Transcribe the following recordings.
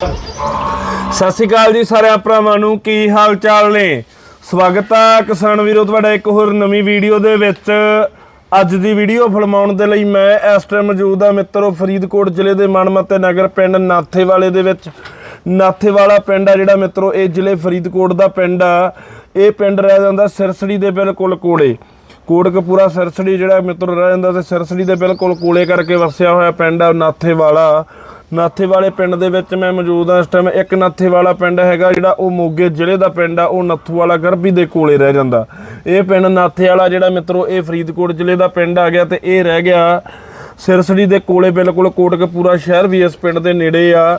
ਸਤਿ ਸ਼੍ਰੀ ਅਕਾਲ ਜੀ ਸਾਰਿਆਂ ਭਰਾਵਾਂ ਨੂੰ, ਕੀ ਹਾਲ ਚਾਲ ਨੇ? ਸਵਾਗਤ ਆ ਕਿਸਾਨ ਵੀਰੋ, ਤੁਹਾਡਾ ਇੱਕ ਹੋਰ ਨਵੀਂ ਵੀਡੀਓ ਦੇ ਵਿੱਚ। ਅੱਜ ਦੀ ਵੀਡੀਓ ਫਿਲਮਾਉਣ ਦੇ ਲਈ ਮੈਂ ਇਸ ਟਾਈਮ ਮੌਜੂਦ ਆ ਮਿੱਤਰੋ, ਫਰੀਦਕੋਟ ਜ਼ਿਲ੍ਹੇ ਦੇ ਮਨਮੱਤੇ ਨਗਰ ਪਿੰਡ ਨਾਥੇਵਾਲੇ ਦੇ ਵਿੱਚ। ਨਾਥੇਵਾਲਾ ਪਿੰਡ ਆ ਜਿਹੜਾ ਮਿੱਤਰੋ, ਇਹ ਜ਼ਿਲ੍ਹੇ ਫਰੀਦਕੋਟ ਦਾ ਪਿੰਡ ਆ। ਇਹ ਪਿੰਡ ਰਹਿ ਜਾਂਦਾ ਸਿਰਸੜੀ ਦੇ ਬਿਲਕੁਲ ਕੋਲੇ। ਕੋਟਕਪੂਰਾ ਸਿਰਸੜੀ ਜਿਹੜਾ ਮਿੱਤਰ ਰਹਿ ਜਾਂਦਾ ਤੇ ਸਿਰਸੜੀ ਦੇ ਬਿਲਕੁਲ ਕੋਲੇ ਕਰਕੇ ਵਸਿਆ ਹੋਇਆ ਪਿੰਡ ਆ, ਨਾਥੇਵਾਲਾ। ਨਾਥੇ ਵਾਲੇ ਪਿੰਡ ਦੇ ਵਿੱਚ ਮੈਂ ਮੌਜੂਦ ਹਾਂ। ਇਸ ਟਾਈਮ ਇੱਕ ਨਾਥੇ ਵਾਲਾ ਪਿੰਡ ਹੈਗਾ ਜਿਹੜਾ ਉਹ ਮੋਗੇ ਜ਼ਿਲ੍ਹੇ ਦਾ ਪਿੰਡ ਆ। ਉਹ ਨੱਥੂ ਵਾਲਾ ਗਰਭੀ ਦੇ ਕੋਲੇ ਰਹਿ ਜਾਂਦਾ। ਇਹ ਪਿੰਡ ਨਾਥੇ ਵਾਲਾ ਜਿਹੜਾ ਮਿੱਤਰੋ, ਇਹ ਫਰੀਦਕੋਟ ਜ਼ਿਲ੍ਹੇ ਦਾ ਪਿੰਡ ਆ ਗਿਆ ਤੇ ਇਹ ਰਹਿ ਗਿਆ ਸਿਰਸੜੀ ਦੇ ਕੋਲੇ ਬਿਲਕੁਲ ਕੋਟਕਪੂਰਾ ਸ਼ਹਿਰ ਵੀ ਇਸ ਪਿੰਡ ਦੇ ਨੇੜੇ ਆ।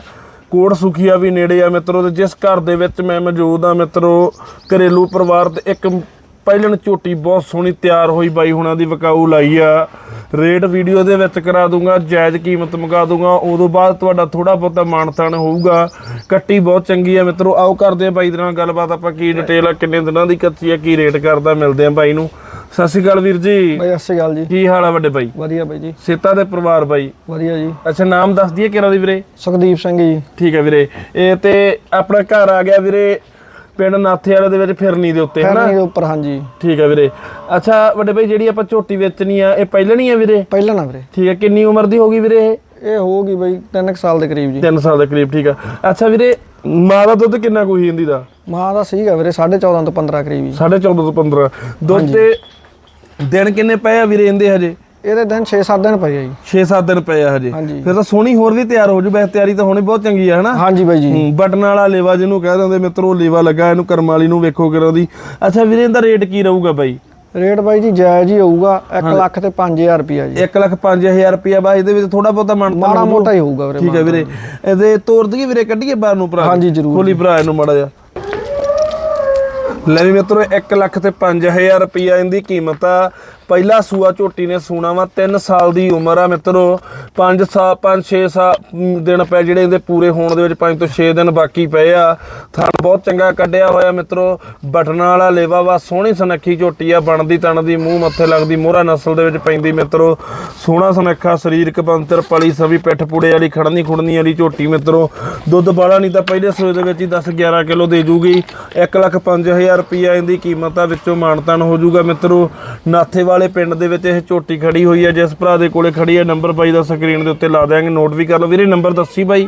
ਕੋਟ ਸੁਖੀਆ ਵੀ ਨੇੜੇ ਆ ਮਿੱਤਰੋ ਤੇ ਜਿਸ ਘਰ ਦੇ ਵਿੱਚ ਮੈਂ ਮੌਜੂਦ ਆ ਮਿੱਤਰੋ, ਘਰੇਲੂ ਪਰਿਵਾਰ ਤੇ ਇੱਕ ਪਹਿਲਣ ਝੋਟੀ ਬਹੁਤ ਸੋਹਣੀ ਤਿਆਰ ਹੋਈ ਬਾਈ ਹੁਣਾਂ ਦੀ ਵਿਕਾਊ ਲਾਈ ਆ। ਰੇਟ ਵੀਡੀਓ ਦੇ ਵਿੱਚ ਕਰਾ ਦੂੰਗਾ ਜਾਇਜ਼ ਕੀਮਤ ਮੁਕਾ ਦੂੰਗਾ ਉਦੋਂ ਬਾਅਦ ਤੁਹਾਡਾ ਥੋੜਾ ਬਹੁਤਾ ਮਾਨਤਾਨ ਹੋਊਗਾ। ਕੱਟੀ ਬਹੁਤ ਚੰਗੀ ਆ ਮਿੱਤਰੋ ਆਓ ਕਰਦੇ ਆ ਬਾਈ ਦੇ ਨਾਲ ਗੱਲਬਾਤ ਆਪਾਂ ਕੀ ਡਿਟੇਲ ਆ ਕਿੰਨੇ ਦਿਨਾਂ ਦੀ ਕੱਚੀ ਆ ਕੀ ਰੇਟ ਕਰਦਾ ਮਿਲਦੇ ਆ ਬਾਈ ਨੂੰ। ਸਤਿ ਸ਼੍ਰੀ ਅਕਾਲ ਵੀਰ ਜੀ। ਬਾਈ ਸਤਿ ਸ਼੍ਰੀ ਅਕਾਲ ਜੀ। ਕੀ ਹਾਲ ਆ ਵੱਡੇ ਬਾਈ? ਵਧੀਆ ਬਾਈ ਜੀ। ਸੇਤਾ ਦੇ ਪਰਿਵਾਰ ਬਾਈ। ਵਧੀਆ ਜੀ। ਅੱਛਾ ਨਾਮ ਦੱਸ ਦਈਏ ਕਿਹੜਾ ਦੀ ਵੀਰੇ? ਸੁਖਦੀਪ ਸਿੰਘ ਜੀ। ਠੀਕ ਹੈ ਵੀਰੇ। ਇਹ ਤੇ ਆਪਣਾ ਘਰ ਆ ਗਿਆ ਵੀਰੇ ਪਿੰਡ ਨਾਥੇ ਵਾਲੇ ਦੇ ਵਿੱਚ ਫਿਰਨੀ ਦੇ ਉੱਤੇ ਹਨਾ? ਫੈਰਨੀ ਦੇ ਉੱਪਰ ਹਾਂਜੀ। ਠੀਕ ਹੈ ਵੀਰੇ। ਅੱਛਾ ਵੱਡੇ ਭਾਈ ਜਿਹੜੀ ਆਪਾਂ ਝੋਟੀ ਵੇਚਣੀ ਆ ਇਹ ਪਹਿਲਣੀ ਆ ਵੀਰੇ? ਪਹਿਲਾਂ ਨਾ ਵੀਰੇ। ਠੀਕ ਹੈ ਕਿੰਨੀ ਉਮਰ ਦੀ ਹੋਗੀ ਵੀਰੇ ਇਹ? ਇਹ ਹੋਊਗੀ ਬਾਈ 3 ਸਾਲ ਦੇ ਕਰੀਬ ਜੀ। 3 ਸਾਲ ਦੇ ਕਰੀਬ ਠੀਕ ਆ। ਅੱਛਾ ਵੀਰੇ ਮਾਂ ਦਾ ਦੁੱਧ ਕਿੰਨਾ ਕੋਈ ਜਾਂਦੀ ਦਾ? ਮਾਂ ਦਾ ਸੀਗਾ ਵੀਰੇ 14.5 ਤੋਂ 15 ਕਰੀਬ ਜੀ। 14.5 ਤੋਂ 15 ਦੁੱਧ ਤੇ ਦਿਨ ਕਿੰਨੇ ਪਏ ਆ ਵੀਰੇ ਇਹਦੇ ਹਜੇ? ਇਹਦੇ ਦਿਨ 6-7 ਦਿਨ ਪਏ ਆ ਜੀ। 6-7 ਦਿਨ ਪਏ ਆ ਹਜੇ। ਹਾਂਜੀ। ਫਿਰ ਤਾਂ ਸੋਹਣੀ ਹੋਰ ਵੀ ਤਿਆਰ ਹੋ ਜੂ। ਵੈਸੇ ਤਿਆਰੀ ਤਾਂ ਹੋਣੀ ਬਹੁਤ ਚੰਗੀ ਆ ਹਨਾ? ਹਾਂਜੀ ਬਾਈ ਜੀ। ਹੂੰ, ਬਟਨ ਵਾਲਾ ਲੇਵਾ ਜਿਹਨੂੰ ਕਹਿ ਦਿੰਦੇ ਮਿੱਤਰੋ ਲੇਵਾ ਲੱਗਾ ਇਹਨੂੰ ਕਰਮ ਵਾਲੀ ਨੂੰ ਵੇਖੋ ਕਿਰੋ ਦੀ ਅੱਛਾ ਵੀਰੇ ਇਹਦਾ ਰੇਟ ਕੀ ਰਹੂਗਾ ਬਾਈ? ਰੇਟ ਬਾਈ ਜੀ ਜਾਇਜ਼ ਹੀ ਹੋਊਗਾ 1 ਲੱਖ ਤੇ 5000 ਰੁਪਿਆ ਜੀ। 1 ਲੱਖ 5000 ਰੁਪਿਆ ਬਾ ਇਹਦੇ ਵਿੱਚ ਥੋੜਾ ਬਹੁਤਾ ਮਨ ਮਾੜਾ ਮੋਟਾ ਹੀ ਹੋਊਗਾ ਵੀਰੇ ਠੀਕ ਹੈ ਵੀਰੇ। ਇਹਦੇ ਤੋਰ ਦਈਏ ਵੀਰੇ ਕੱਢੀਏ ਬਾਹਰ ਨੂੰ ਭਰਾ ਹਾਂਜੀ, ਜ਼ਰੂਰ। ਖੋਲੀ ਭਰਾ ਇਹਨੂੰ ਮੜਾ ਜਾ ਲੈ ਵੀ ਮਿੱਤਰੋ 1 ਲੱਖ ਤੇ 5000 ਰੁਪਈਆ ਇਹਦੀ ਕੀਮਤ ਆ। ਪਹਿਲਾ ਸੂਆ ਝੋਟੀ ਨੇ ਸੂਣਾ ਵਾ 3 ਸਾਲ ਦੀ ਉਮਰ ਆ ਮਿੱਤਰੋ। 5 ਸਾਲ 5 6 ਸਾਲ ਦਿਨ ਪਏ ਜਿਹੜੇ ਇਹਦੇ ਪੂਰੇ ਹੋਣ ਦੇ ਵਿੱਚ 5 ਤੋਂ 6 ਦਿਨ ਬਾਕੀ ਪਏ ਆ। ਥਣ ਬਹੁਤ ਚੰਗਾ ਕੱਢਿਆ ਹੋਇਆ ਮਿੱਤਰੋ। ਬਟਨਾਂ ਵਾਲਾ ਲੇਵਾ ਵਾ, ਸੋਹਣੀ ਸੁਨੱਖੀ ਝੋਟੀ ਆ, ਬਣਦੀ ਤਣਦੀ, ਮੂੰਹ ਮੱਥੇ ਲੱਗਦੀ, ਮੋਹਰਾ ਨਸਲ ਦੇ ਵਿੱਚ ਪੈਂਦੀ ਮਿੱਤਰੋ। ਸੋਹਣਾ ਸੁਨੱਖਾ ਸਰੀਰਕ ਬੰਤਰ ਪਲੀ ਸਭੀ ਪਿੱਠ ਪੂੜੇ ਵਾਲੀ, ਖੜਨੀ ਖੁੜਨੀ ਵਾਲੀ ਝੋਟੀ ਮਿੱਤਰੋ। ਦੁੱਧ ਬਾਲਾ ਨਹੀਂ ਤਾਂ ਪਹਿਲੇ ਸੂਏ ਦੇ ਵਿੱਚ ਹੀ 10 11 ਕਿਲੋ ਦੇ ਜੂਗੀ। 1 ਲੱਖ 5000 ਰੁਪਈਆ ਇਹਦੀ ਕੀਮਤ ਆ ਵਿੱਚੋਂ ਮਾਨਤਾਨ ਹੋ ਜੂਗਾ ਮਿੱਤਰੋ ਨਾਥੇ ਵਾਲੇ ਪਿੰਡ ਦੇ ਵਿੱਚ ਇਹ ਝੋਟੀ ਖੜੀ ਹੋਈ ਹੈ ਜਿਸ ਭਰਾ ਦੇ ਕੋਲੇ ਖੜੀ ਹੈ ਨੰਬਰ ਬਾਈ ਦਾ ਸਕਰੀਨ ਦੇ ਉੱਤੇ ਲਾ ਦਿਆਂਗੇ ਨੋਟ ਵੀ ਕਰ ਲਓ। ਵੀਰੇ ਨੰਬਰ ਦੱਸੀ ਬਾਈ।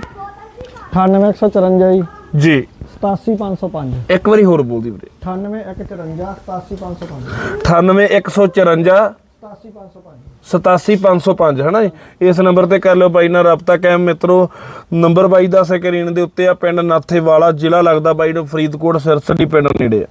98154 ਜੀ। ਜੀ। 87505 ਇੱਕ ਵਾਰੀ ਹੋਰ ਬੋਲਦੀ ਵੀਰੇ। 98154 87505 98154 87505 87505 ਹਨਾ ਜੀ? ਇਸ ਨੰਬਰ ਤੇ ਕਰ ਲਿਓ ਬਾਈ ਨਾਲ ਰਾਬਤਾ ਕਾਇਮ। ਮਿੱਤਰੋ ਨੰਬਰ ਬਾਈ ਦਾ ਸਕਰੀਨ ਦੇ ਉੱਤੇ ਆ ਪਿੰਡ ਨਾਥੇਵਾਲਾ ਜ਼ਿਲ੍ਹਾ ਲੱਗਦਾ ਬਾਈ ਨੂੰ ਫਰੀਦਕੋਟ ਸਿਰਸੜੀ ਪਿੰਡ ਨੇੜੇ ਆ।